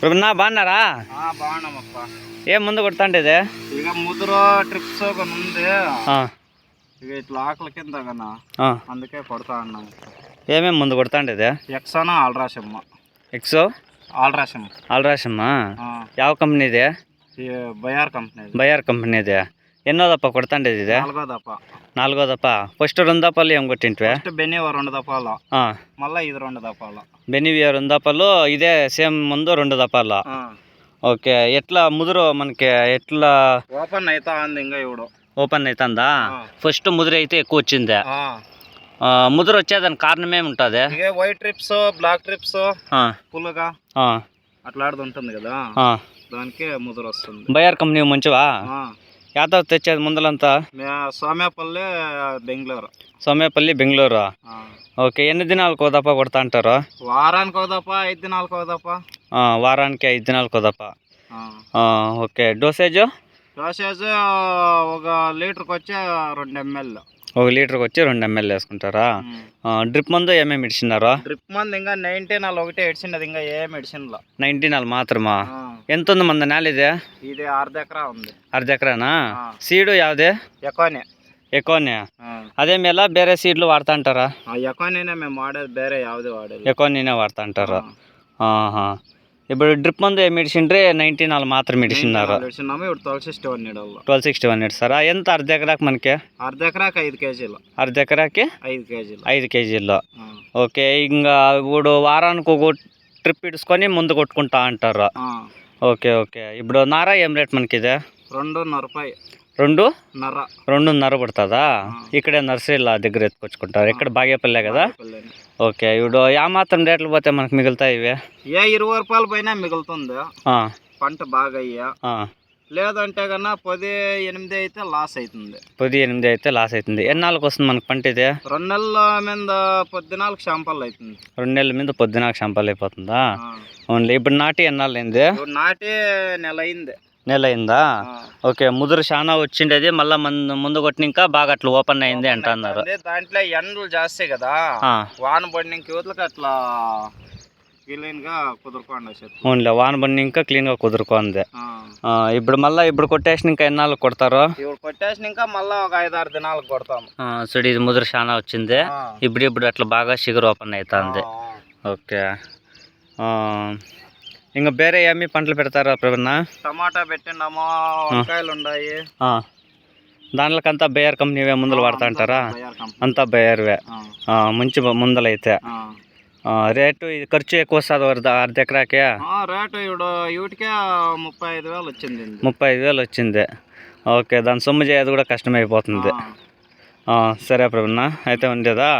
ప్రభున్నా బాగున్నారా? బాగున్నామప్ప. ఏం ముందు కొడతాండేది? ఇక ముదురు ట్రిప్స్ కొన్ని ఉంది ఇక ఇట్లా ఆకలి కింద కన్నా. అందుకే కొడతా ఉన్నాం ఏమేం ముందు కొడతాండేది? ఎక్సానా ఆల్రాషమ్మ ఎక్సో? ఆల్రాషమ్మ ఆల్రాషమ్మా ఆ, ಯಾವ కంపెనీది ఈ బయార్ కంపెనీ బయార్ ఎన్నోదప్ప కొడతాండేది ఇది? నాలుగో దప్ప. ఫస్ట్ రెందప్పలు ఏం కొట్టింటివే? ఫస్ట్ బెన్నీవ రెండు దపాలు ఆ, మళ్ళీ ఇది రెండు దపాలు బెనివియా రెందప్పలు ఇదే సేమ్ ముందు రెండు దప్పాలు ఓకే ఎట్లా ముదురు మనకి ఎట్లా ఓపెన్ అవుతా ఉంది ఇంకా ఇవిడు ఓపెన్ అవుతుందా. ఫస్ట్ ముదురు అయితే ఎక్కువ వచ్చింది. ముదురు వచ్చేదానికి కారణం ఏముంటుంది వైట్ ట్రిప్స్ బ్లాక్ ట్రిప్స్ పుల్లగా అట్లా ఆడుతూ ఉంటుంది కదా? దానికే ముదురు వస్తుంది. బయార్ కంపెనీ మంచివా? ఆ, యాదవ్ తెచ్చేది ముందలంతా మే సోమేపల్లి బెంగళూరు సోమేపల్లి బెంగళూరు ఆ, ఓకే ఎన్ని దినాలకు దప్ప కొడతా అంటారు వారానికి ఒకదప్ప ఐదు దినాలకు ఒకదప్ప ఆ, వారానికి ఐదు దినాలకు దప్ప ఆ. ఆ, ఓకే డోసేజ్ దోసేజ్ ఒక లీటర్కి వచ్చి రెండు ఎంఎల్ ఒక లీటర్కి వచ్చి రెండు ఎంఎల్ వేసుకుంటారా ఆ, డ్రిప్ మందు ఏమేమి ఇడిచినారు డ్రిప్ మంది ఇంకా నైన్టీన్ వాళ్ళు ఒకటే ఇడిచిండదు ఇంకా ఏ మెడిసిన్లో నైన్టీన్ నాలుగు మాత్రమా ఎంత ఉంది మంద నేల ఇది ఇది అర్ధ ఎకరా ఉంది అర్ధ ఎకరానా ఆ. సీడు యావదే ఎకానే ఎక్కువనే అదే మేళ ಬೇರೆ సీడ్లు వాడుతా అంటారా ఆ ఎకానేనే మేము వాడేది ಬೇರೆ ಯಾವ್ದು వాడేది ఎక్కువనే వాడుతా అంటారు ఆహా. ఇప్పుడు డ్రిప్ మందు ఏమి ఇడిచిండ్రి నైన్టీన్ నాలుగు మాత్రం ఇడిచినారు ఇడిచినాము ఇప్పుడు ట్వెల్వ్ సిక్స్టీ వన్ నీడల్లో ట్వెల్వ్ సిక్స్టీ వన్ ఇస్తారా ఎంత అర్ధ ఎకరాకి మనకి అర్ధ ఎకరాకి ఐదు కేజీలు అర్ధ ఎకరాకి ఐదు కేజీలు ఐదు కేజీల్లో ఆ. ఓకే ఇంకా ఇప్పుడు వారానికి ఒక ట్రిప్ ఇడుచుకొని ముందు కొట్టుకుంటా అంటారు ఆ. ఓకే ఓకే ఇప్పుడు నారా ఏం రేట్ మనకి ఇది రెండున్నర రూపాయి రెండు? రెండున్నర పడుతుందా? ఇక్కడే నర్సరీల దగ్గర ఎత్తుకొచ్చుకుంటారు. ఇక్కడ బాగేపల్లె కదా. ఓకే ఇప్పుడు ఆ మాత్రం రేట్లు పోతే మనకు మిగులుతాయి ఇవి? ఏ ఇరవై రూపాయల పైన మిగులుతుంది. పంట బాగా అయ్యా. లేదంటే కన్నా పది ఎనిమిది అయితే లాస్ అవుతుంది. పది ఎనిమిది అయితే లాస్ అవుతుంది. ఎన్నాళ్ళకి వస్తుంది మనకు పంట ఇది? రెండు నెలల మీద పొద్దునాలకు షాంపల్ అవుతుంది. రెండు నెలల మీద పొద్దున షంపాలు అయిపోతుందా. ఓన్లీ ఇప్పుడు నాటి ఎన్నాళ్ళు అయింది నాటి నెల అయింది. నెల అయిందా. ఓకే ముదురు చాలా వచ్చిండేది మళ్ళీ ముందు ముందు కొట్టినాక బాగా అట్లా ఓపెన్ అయింది అంటున్నారు. దాంట్లో ఎండలు జాస్తి కదా. వాన పడిన యువతలకు అట్లా క్లీన్గా ఓన్లీ వాన బండి ఇంకా క్లీన్గా కుదురుకుంది. ఆ. ఆ, ఇప్పుడు మళ్ళీ ఇప్పుడు కొట్టేసిన ఇంకా ఎన్నాళ్ళు కొడతారు? కొట్టేసిన ఇంకా మళ్ళా ఒక ఐదు ఆరు దినాలకు కొడతాం చూడు ఇది ముదురు చాలా వచ్చింది. ఇప్పుడు ఇప్పుడు అట్లా బాగా షుగర్ ఓపెన్ అవుతుంది. ఓకే. ఇంకా వేరే ఏమి పంటలు పెడతారా ప్రవీణ టమాటా పెట్టినాము వంకాయలు ఉన్నాయి దాంట్లోకంతా బేయర్ కంపెనీ ముందులు వాడుతా అంటారా. అంతా బేయర్వే మంచి ముందలు అయితే ఆ. ఆ, రేటు ఇది ఖర్చు ఎక్కువ వస్తుంది అర్ధ ఎకరాకే? రేటు ఇప్పుడు వీటికే ముప్పై ఐదు వేలు వచ్చింది. ముప్పై ఐదు వేలు వచ్చింది ఓకే దాని సొమ్ము చేయదు కూడా కష్టమైపోతుంది. సరే ప్రవీణ అయితే ఉండేదా.